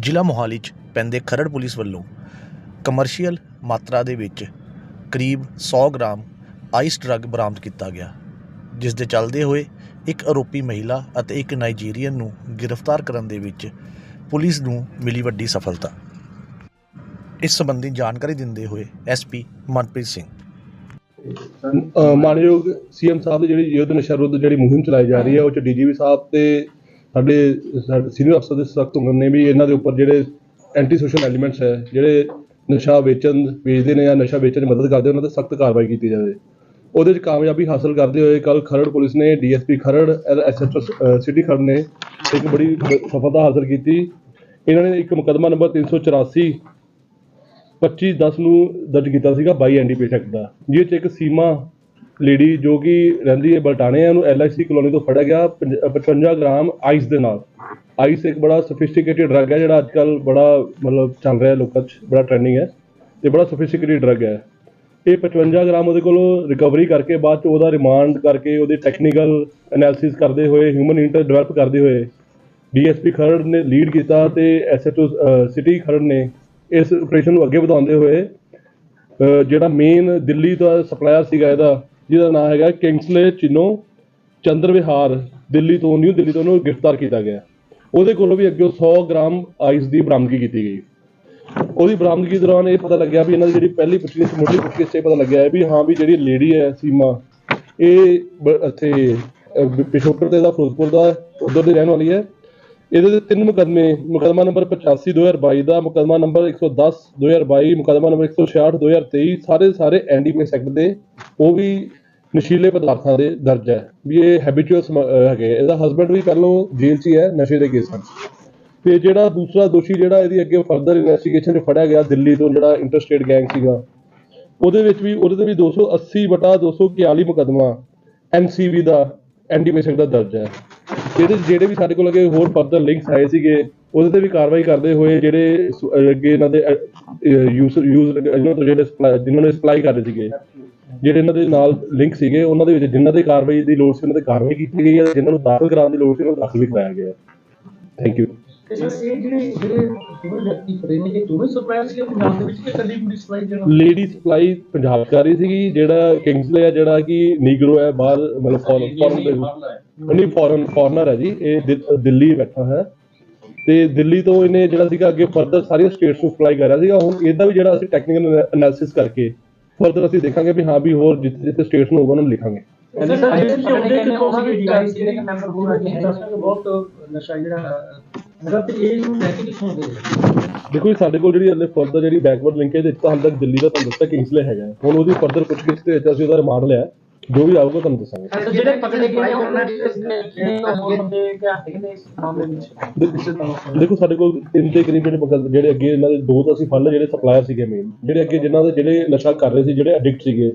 ਜ਼ਿਲ੍ਹਾ ਮੋਹਾਲੀ 'ਚ ਪੈਂਦੇ ਖਰੜ ਪੁਲਿਸ ਵੱਲੋਂ ਕਮਰਸ਼ੀਅਲ ਮਾਤਰਾ ਦੇ ਵਿੱਚ ਕਰੀਬ 100 ਗ੍ਰਾਮ ਆਈਸ ਡਰੱਗ ਬਰਾਮਦ ਕੀਤਾ ਗਿਆ ਜਿਸ ਦੇ ਚੱਲਦੇ ਹੋਏ ਇੱਕ ਆਰੋਪੀ ਮਹਿਲਾ ਅਤੇ ਇੱਕ ਨਾਈਜੀਰੀਅਨ ਨੂੰ ਗ੍ਰਿਫਤਾਰ ਕਰਨ ਦੇ ਵਿੱਚ ਪੁਲਿਸ ਨੂੰ ਮਿਲੀ ਵੱਡੀ ਸਫਲਤਾ। ਇਸ ਸੰਬੰਧੀ ਜਾਣਕਾਰੀ ਦਿੰਦੇ ਹੋਏ ਐਸਪੀ ਮਨਪ੍ਰੀਤ ਸਿੰਘ। ਅ, ਮਾਨਯੋਗ ਸੀਐਮ ਸਾਹਿਬ ਦੀ ਜਿਹੜੀ ਯੁੱਧ ਨਸ਼ਾ ਵਿਰੁੱਧ ਜਿਹੜੀ ਮੁਹਿੰਮ ਚਲਾਈ ਜਾ ਰਹੀ ਹੈ ਉਹ ਚ ਡੀਜੀਪੀ ਸਾਹਿਬ ਤੇ ਸਾਡੇ ਸੀਨੀਅਰ ਅਫਸਰ ਦੇ ਸਖਤ ਹੁਕਮ ਨੇ ਵੀ ਇਹਨਾਂ ਦੇ ਉੱਪਰ ਜਿਹੜੇ ਐਂਟੀ ਸੋਸ਼ਲ ਐਲੀਮੈਂਟਸ ਹੈ, ਜਿਹੜੇ ਨਸ਼ਾ ਵੇਚਣ, ਵੇਚਦੇ ਨੇ ਜਾਂ ਨਸ਼ਾ ਵੇਚਣ 'ਚ ਮਦਦ ਕਰਦੇ ਉਹਨਾਂ ਤੇ ਸਖਤ ਕਾਰਵਾਈ ਕੀਤੀ ਜਾਵੇ। ਉਹਦੇ 'ਚ ਕਾਮਯਾਬੀ ਹਾਸਲ ਕਰਦੇ ਹੋਏ ਕੱਲ ਖਰੜ ਪੁਲਿਸ ਨੇ DSP Kharar SHO city Kharar ਨੇ ਇੱਕ ਬੜੀ ਸਫਲਤਾ ਹਾਸਲ ਕੀਤੀ। ਇਹਨਾਂ ਨੇ ਇੱਕ ਮੁਕੱਦਮਾ ਨੰਬਰ 384 25 10 ਨੂੰ ਦਰਜ ਕੀਤਾ ਸੀਗਾ 22 ਐਨਡੀਪੀਐਸ ਐਕਟ ਦਾ, ਜਿਹ ਚ ਇੱਕ ਸੀਮਾ ਲੇਡੀ ਜੋ ਕਿ ਰਹਿੰਦੀ ਹੈ ਬਲਟਾਣੇ ਉਹਨੂੰ ਐਲਆਈਸੀ ਕਲੋਨੀ ਤੋਂ ਫੜਿਆ ਗਿਆ ਪੰਜ- ਅ, 55 ਗ੍ਰਾਮ ਆਈਸ ਦੇ ਨਾਲ। ਆਈਸ ਇੱਕ ਬੜਾ ਸਫਿਸਟੀਕੇਟਿਡ ਡਰੱਗ ਹੈ ਜਿਹੜਾ ਅੱਜਕੱਲ ਬੜਾ ਮਤਲਬ ਚੱਲ ਰਿਹਾ ਲੋਕਾਂ 'ਚ ਬੜਾ ਟ੍ਰੈਂਡਿੰਗ ਹੈ ਤੇ ਬੜਾ ਸਫਿਸਟੀਕੇਟਿਡ ਡਰੱਗ ਹੈ। ਇਹ 55 ਗ੍ਰਾਮ ਉਹਦੇ ਕੋਲੋਂ ਰਿਕਵਰੀ ਕਰਕੇ ਬਾਅਦ ਚ ਉਹਦਾ ਰਿਮਾਂਡ ਕਰਕੇ ਉਹਦੇ ਟੈਕਨੀਕਲ ਐਨਾਲਿਸਿਸ ਕਰਦੇ ਹੋਏ ਹਿਊਮਨ ਇੰਟਰ ਡਿਵੈਲਪ ਕਰਦੇ ਹੋਏ ਡੀਐਸਪੀ ਖਰੜ ਨੇ ਲੀਡ ਕੀਤਾ ਤੇ ਐਸਐਚਓ ਸਿਟੀ ਖਰੜ ਨੇ ਇਸ ਆਪਰੇਸ਼ਨ ਨੂੰ ਅੱਗੇ ਵਧਾਉਂਦੇ ਹੋਏ ਜਿਹੜਾ ਮੇਨ ਦਿੱਲੀ ਦਾ ਸਪਲਾਇਰ ਸੀਗਾ ਇਹਦਾ ਜਿਹਦਾ ਨਾਮ ਹੈਗਾ ਕਿੰਗਸਲੇ ਚਿਨੋ ਚੰਦਰ ਵਿਹਾਰ ਦਿੱਲੀ ਤੋਂ ਨਿਊ ਦਿੱਲੀ ਤੋਂ ਉਹਨੂੰ ਗ੍ਰਿਫਤਾਰ ਕੀਤਾ ਗਿਆ। ਉਹਦੇ ਕੋਲੋਂ ਵੀ ਅੱਗੇ 100 ਗ੍ਰਾਮ ਆਈਸ ਦੀ ਬਰਾਮਦਗੀ ਕੀਤੀ ਗਈ। ਉਹਦੀ ਬਰਾਮਦਗੀ ਦੌਰਾਨ ਇਹ ਪਤਾ ਲੱਗਿਆ ਵੀ ਇਹਨਾਂ ਦੀ ਜਿਹੜੀ ਪਹਿਲੀ ਪੁੱਛੀ ਮੁੱਢਲੀ ਪੁੱਛਗਿੱਛ 'ਚ ਇਹ ਪਤਾ ਲੱਗਿਆ ਹੈ ਵੀ ਹਾਂ ਵੀ ਜਿਹੜੀ ਲੇਡੀ ਹੈ ਸੀਮਾ ਇਹ ਬ- ਇੱਥੇ ਅਹ, ਪਿਸ਼ੋਕਰ ਤੇ ਦਾ ਫਿਰੋਜ਼ਪੁਰ ਦਾ ਉਧਰ ਦੀ ਰਹਿਣ ਵਾਲੀ ਹੈ। ਇਹਦੇ ਤੇ ਤਿੰਨ ਮੁਕਦਮੇ ਮੁਕਦਮਾ ਨੰਬਰ 85 2022 ਦਾ ਮੁਕਦਮਾ ਨੰਬਰ 110 2022 ਮੁਕਦਮਾ ਨੰਬਰ 166 2023 ਸਾਰੇ ਸਾਰੇ ਐਨਡੀਪੀਐਸ ਸੈਕਟਰ ਦੇ। ਉਹ ਵੀ ਨਸ਼ੀਲੇ ਪਦਾਰਥਾਂ ਦੇ ਦਰਜ ਹੈ। ਵੀ ਇਹ ਹੈਬਿਚੁਅਸ ਹੈਗੇ ਇਹਦਾ ਹਸਬੰਡ ਵੀ ਪਹਿਲੋਂ ਜੇਲ੍ਹ 'ਚ ਹੀ ਹੈ, ਨਸ਼ੇ ਦੇ ਕੇਸਾਂ 'ਚ ਤੇ ਜਿਹੜਾ ਦੂਸਰਾ ਦੋਸ਼ੀ ਜਿਹੜਾ ਇਹਦੀ ਅੱਗੇ ਫਰਦਰ ਇਨਵੈਸਟੀਗੇਸ਼ਨ 'ਚ ਫੜਿਆ ਗਿਆ, ਦਿੱਲੀ ਤੋਂ ਜਿਹੜਾ ਇੰਟਰਸਟੇਟ ਗੈਂਗ ਸੀਗਾ, ਉਹਦੇ ਵਿੱਚ ਵੀ, ਉਹਦੇ ਤੇ ਵੀ 280 ਬਟਾ 241 ਮੁਕਦਮਾ ਐਨਸੀਬੀ ਦਾ ਐਨਡੀਪੀਐਸ ਦਾ ਦਰਜ ਹੈ। ਇਹਦੇ 'ਚ ਜਿਹੜੇ ਵੀ ਸਾਡੇ ਕੋਲ ਅੱਗੇ ਹੋਰ ਫਰਦਰ ਲਿੰਕਸ ਆਏ ਸੀਗੇ, ਉਹਦੇ ਤੇ ਵੀ ਕਾਰਵਾਈ ਕਰਦੇ ਹੋਏ ਜਿਹੜੇ ਅੱਗੇ ਇਹਨਾਂ ਦੇ ਯੂਜ਼ ਯੂਜ਼ ਇਹਨਾਂ ਤੋਂ ਜਿਹੜੇ supply- ਜਿਨ੍ਹਾਂ ਨੇ ਸਪਲਾਈ ਕਰ ਰਹੇ ਸੀਗੇ ਜਿਹੜੇ ਇਹਨਾਂ ਦੇ ਨਾਲ ਲਿੰਕ ਸੀਗੇ ਉਹਨਾਂ ਦੇ ਵਿੱਚ ਜਿਨ੍ਹਾਂ ਦੇ ਕਾਰਵਾਈ ਦੀ ਲੋੜ ਸੀ ਉਹਨਾਂ ਤੇ ਕਾਰਵਾਈ ਕੀਤੀ ਗਈ ਹੈ ਜਿਨ੍ਹਾਂ ਨੂੰ ਦਾਖਲ ਕਰਾਉਣ ਦੀ ਲੋੜ ਸੀ ਉਹਨਾਂ ਨੂੰ ਦਾਖਲ ਵੀ ਕਰਾਇਆ ਗਿਆ thank you lady supply Punjab ਚ ਆ ਰਹੀ ਸੀਗੀ ਜਿਹੜਾ ਕਿੰਗਸਲੇ ਆ ਜਿਹੜਾ ਕਿ ਨੀਗਰੋ ਹੈ ਬਾਹਰ ਮਤਲਬ ਫੋਰਨ ਫੋਰਨ ਦੇ ਨਹੀਂ ਫੋਰਨ ਫੋਰਨਰ ਹੈ ਜੀ ਇਹ ਦਿੱਲੀ ਬੈਠਾ ਹੈ। ਤੇ ਦਿੱਲੀ ਤੋਂ ਇਹਨੇ ਜਿਹੜਾ ਸੀਗਾ ਅੱਗੇ ਫਰਦਰ ਸਾਰੀਆਂ ਸਟੇਟਸ ਨੂੰ ਸਪਲਾਈ ਕਰ ਰਿਹਾ ਸੀਗਾ ਹੁਣ ਇਹਦਾ ਵੀ ਜਿਹੜਾ ਅਸੀਂ ਟੈਕਨੀਕਲ ਐਨਾਲਿਸਿਸ ਕਰਕੇ ਫਰਦਰ ਅਸੀਂ ਦੇਖਾਂਗੇ ਵੀ ਹਾਂ ਵੀ ਹੋਰ ਜਿੱਥੇ ਜਿੱਥੇ ਸਟੇਟਸ ਨੂੰ ਹੋਊਗਾ ਉਹਨਾਂ ਨੂੰ ਲਿਖਾਂਗੇ। ਸਰ ਜਿਹੜੇ ਕਿ ਉਹਦੇ ਕਿਤੋਂ ਸੀ ਡੀਆਈ ਸੀ ਦੇ ਮੈਂਬਰ ਹੋਣਾ ਕਿ ਬਹੁਤ ਨਸ਼ਾ ਜਿਹੜਾ ਅਗਰ ਤੇ ਇਹ ਨੂੰ ਲੈ ਕੇ ਕਿੱਥੋਂ ਦੇ ਦੇਖੋ ਜੀ ਸਾਡੇ ਕੋਲ ਜਿਹੜੀ ਹਲੇ ਫਰਦਰ ਜਿਹੜੀ ਬੈਕਵਰਡ ਲਿੰਕੇਜ ਹੈ ਤਾਂ ਹਾਲੇ ਤੱਕ ਦਿੱਲੀ ਦਾ ਤੁਹਾਨੂੰ ਦੱਸਿਆ ਕਿੰਗਸਲੇ ਹੈਗਾ। ਹੁਣ ਉਹਦੀ ਫਰਦਰ ਪੁੱਛਗਿੱਛ ਦੇ ਵਿੱਚ ਅਸੀਂ ਉਹਦਾ ਰਿਮਾਂਡ ਲਿਆ ਜੋ ਵੀ ਆਊਗਾ ਤੁਹਾਨੂੰ ਦੱਸਾਂਗੇ। ਜਿਹੜੇ ਪਕੜੇ ਗਏ ਨੇ ਉਹਨਾਂ ਦੇ ਹੋਰ ਬੰਦੇ ਕਿਆ ਹੈਗੇ ਇਸ ਮਾਮਲੇ ਵਿੱਚ। ਦੇਖੋ ਸਾਡੇ ਕੋਲ ਤਿੰਨ ਦੇ ਕਰੀਬ ਜਿਹੜੇ ਜਿਹੜੇ ਅੱਗੇ ਇਹਨਾਂ ਦੇ ਦੋ ਤਾਂ ਅਸੀਂ ਫੜ ਲਏ ਜਿਹੜੇ ਸਪਲਾਇਰ ਸੀਗੇ ਮੇਨ ਜਿਹੜੇ ਅੱਗੇ ਜਿਨ੍ਹਾਂ ਦੇ ਜਿਹੜੇ ਨਸ਼ਾ ਕਰ ਰਹੇ ਸੀ ਜਿਹੜੇ ਐਡਿਕਟ ਸੀਗੇ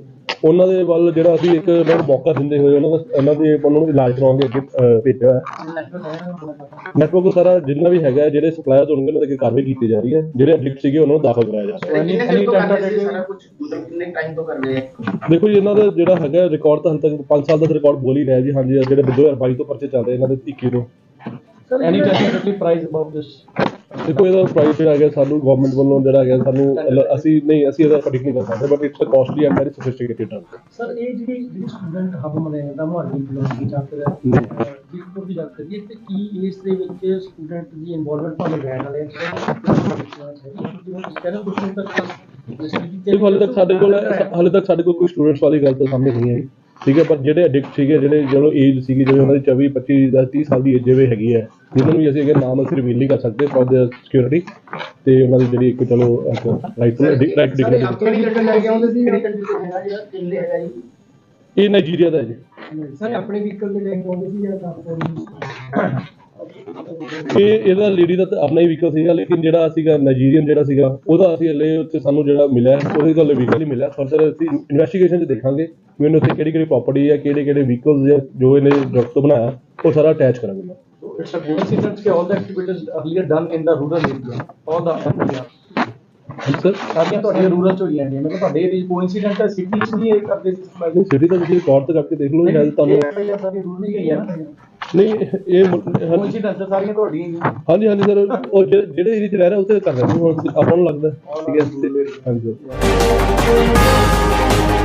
ਉਹਨਾਂ ਦੇ ਵੱਲ ਜਿਹੜਾ ਅਸੀਂ ਇੱਕ ਉਹਨਾਂ ਨੂੰ ਮੌਕਾ ਦਿੰਦੇ ਹੋਏ ਉਹਨਾਂ ਦਾ ਉਹਨਾਂ ਦੇ ਉਹਨਾਂ ਨੂੰ ਇਲਾਜ ਕਰਾਉਣ ਦੇ ਅੱਗੇ ਭੇਜਿਆ। ਹੋਇਆ ਨੈਟਵਰਕ ਸਾਰਾ ਜਿੰਨਾ ਵੀ ਹੈਗਾ ਹੈ, ਜਿਹੜੇ ਸਪਲਾਇਰਸ ਹੋਣਗੇ ਉਹਨਾਂ ਦੇ ਅੱਗੇ ਕਾਰਵਾਈ ਕੀਤੀ ਜਾ ਰਹੀ ਹੈ। ਜਿਹੜੇ ਐਡਿਕਟ ਸੀਗੇ ਉਹਨਾਂ ਨੂੰ ਦਾਖਲ ਕਰਾਇਆ ਜਾ ਰਿਹਾ ਐਨੀ ਐਨੀ ਸਾਰਾ ਕੁਝ? ਮਤਲਬ ਕਿੰਨੇ ਟਾਈਮ ਤੋਂ ਕਰ ਰਹੇ ਦੇਖੋ ਜੀ ਇਹਨਾਂ ਦਾ ਜਿਹੜਾ ਹੈਗਾ ਰਿਕਾਰਡ ਤਾਂ ਹਾਲੇ ਤੱਕ 5 ਸਾਲ ਦਾ ਰਿਕਾਰਡ ਬੋਲ ਹੀ ਰਿਹਾ ਜੀ। ਹਾਂਜੀ ਜਿਹੜੇ 2022 ਤੋਂ ਪਰਚੇ ਚੱਲ ਰਹੇ ਇਹਨਾਂ ਦੇ 21 ਤੋਂ। Sir any technically price about this ਦੇਖੋ ਇਹਦਾ ਪ੍ਰਾਈਸ ਜਿਹੜਾ ਹੈਗਾ ਸਾਨੂੰ ਗਵਰਨਮੈਂਟ ਵੱਲੋਂ ਜਿਹੜਾ ਹੈਗਾ ਸਾਨੂੰ ਅਸੀਂ ਨਹੀਂ ਅਸੀਂ ਇਹਦਾ ਪ੍ਰੈਡਿਕਟ ਨਹੀਂ ਕਰ ਸਕਦੇ but it's a costly and very sophisticated sir ਇਹ ਜਿਹੜੀ ਜਿਹੜੀ ਸਟੂਡੈਂਟ ਹੱਬ ਬਣਿਆ ਜਾਂਦਾ ਮੁਹਾਲੀ ਯੂਨੀਵਰਸਿਟੀ ਜਾਂ ਫਿਰ। ਬਿਲਕੁਲ ਦੀ ਗੱਲ ਕਰੀਏ ਤੇ ਕੀ ਇਸ ਦੇ ਵਿੱਚ ਸਟੂਡੈਂਟ ਦੀ ਇਨਵੋਲਵਮੈਂਟ ਭਾਵੇਂ ਰਹਿਣ ਵਾਲੇ ਦੇਖੋ ਹਾਲੇ ਤੱਕ ਸਾਡੇ ਕੋਲ ਹਾਲੇ ਤੱਕ ਸਾਡੇ ਕੋਲ ਕੋਈ ਸਟੂਡੈਂਟਸ ਵਾਲੀ ਗੱਲ ਤਾਂ ਸਾਹਮਣੇ ਨਹੀਂ ਆਈ। ਠੀਕ ਹੈ ਪਰ ਜਿਹੜੇ ਐਡਿਕਟ ਸੀਗੇ ਜਿਹੜੇ ਜਦੋਂ ਏਜ ਸੀਗੀ ਜਿਵੇਂ ਉਹਨਾਂ ਦੀ 24 25 ਜਾਂ 30 ਸਾਲ ਦੀ ਏਜ ਜਿਵੇਂ ਹੈਗੀ ਹੈ ਜਿਹਨਾਂ ਨੂੰ ਵੀ ਅਸੀਂ ਅਗਰ ਨਾਮ ਅਸੀਂ ਰਿਵੀਲ ਨਹੀਂ ਕਰ ਸਕਦੇ ਫॉर द ਸਿਕਿਉਰਿਟੀ ਤੇ ਉਹਨਾਂ ਦੀ ਜਿਹੜੀ ਇੱਕ ਚਲੋ ਰਾਈਟ ਰਾਈਟ ਜੀ? ਇਹ ਨਾਈਜੀਰੀਆ ਦਾ ਹੈ ਜੀ। ਸਰ ਆਪਣੇ ਵਹੀਕਲ ਦੇ ਲੈ ਕੇ ਆਉਂਦੇ ਸੀ ਜਾਂ ਟ੍ਰਾਂਸਪੋਰਟ ਇਹ ਇਹਦਾ ਲੇਡੀ ਦਾ ਤਾਂ ਆਪਣਾ ਹੀ ਵਹੀਕਲ ਸੀਗਾ ਲੇਕਿਨ ਜਿਹੜਾ ਸੀਗਾ ਨਾਈਜੀਰੀਅਨ ਜਿਹੜਾ ਸੀਗਾ ਉਹਦਾ ਅਸੀਂ ਹਲੇ ਉੱਥੇ ਸਾਨੂੰ ਜਿਹੜਾ ਮਿਲਿਆ ਉਹਦੇ ਕੋਲ ਵਹੀਕਲ ਹੀ ਮਿਲਿਆ। ਫਰਦਰ ਅਸੀਂ ਇਨਵੈਸਟੀਗੇਸ਼ਨ 'ਚ ਦੇਖਾਂਗੇ ਕਿ ਇਹਨੇ ਉੱਥੇ ਕਿਹੜੀ ਕਿਹੜੀ ਪ੍ਰਾਪਰਟੀ ਹੈ ਕਿਹੜੇ ਕਿਹੜੇ ਵਹੀਕਲਸ ਜਾਂ ਜੋ ਇਹਨੇ ਡਰਗ ਤੋਂ ਬਣਾਇਆ ਉਹ ਸਾਰਾ ਅਟੈਚ ਕਰਾਂਗੇ ਮੈਂ। It's a coincidence that all the activities earlier done in the rural area, all the ਹਾਂਜੀ ਸਰ ਸਾਰੀਆਂ ਤੁਹਾਡੀਆਂ ਰੂਰਲ ਚ ਹੋਈਆਂ ਨੇ ਮਤਲਬ ਤੁਹਾਡੇ ਏਰੀਆ ਕੋਇਨਸੀਡੈਂਟ ਹੈ ਸਿਟੀ ਚ ਵੀ ਇਹ ਕਰਦੇ ਨਹੀਂ ਸਿਟੀ ਦਾ ਤੁਸੀਂ ਰਿਕਾਰਡ ਤੇ ਕਰਕੇ ਦੇਖ ਲਓ ਸ਼ਾਇਦ ਤੁਹਾਨੂੰ ਇਹ ਸਾਰੀਆਂ ਰੂਰਲ ਹੀ ਗਈਆਂ ਨਾ। ਨਹੀਂ ਇਹ ਕੋਇਨਸੀਡੈਂਟ ਸਾਰੀਆਂ ਤੁਹਾਡੀਆਂ ਹੀ ਆ। ਹਾਂਜੀ ਹਾਂਜੀ ਸਰ ਉਹ ਜਿਹੜੇ ਜਿਹੜੇ ਏਰੀਆ 'ਚ ਰਹਿ ਰਿਹਾ ਉੱਥੇ ਕਰ ਰਹੇ ਆਪਾਂ ਨੂੰ ਲੱਗਦਾ ਠੀਕ ਹੈ। ਹਾਂਜੀ। ਸਰ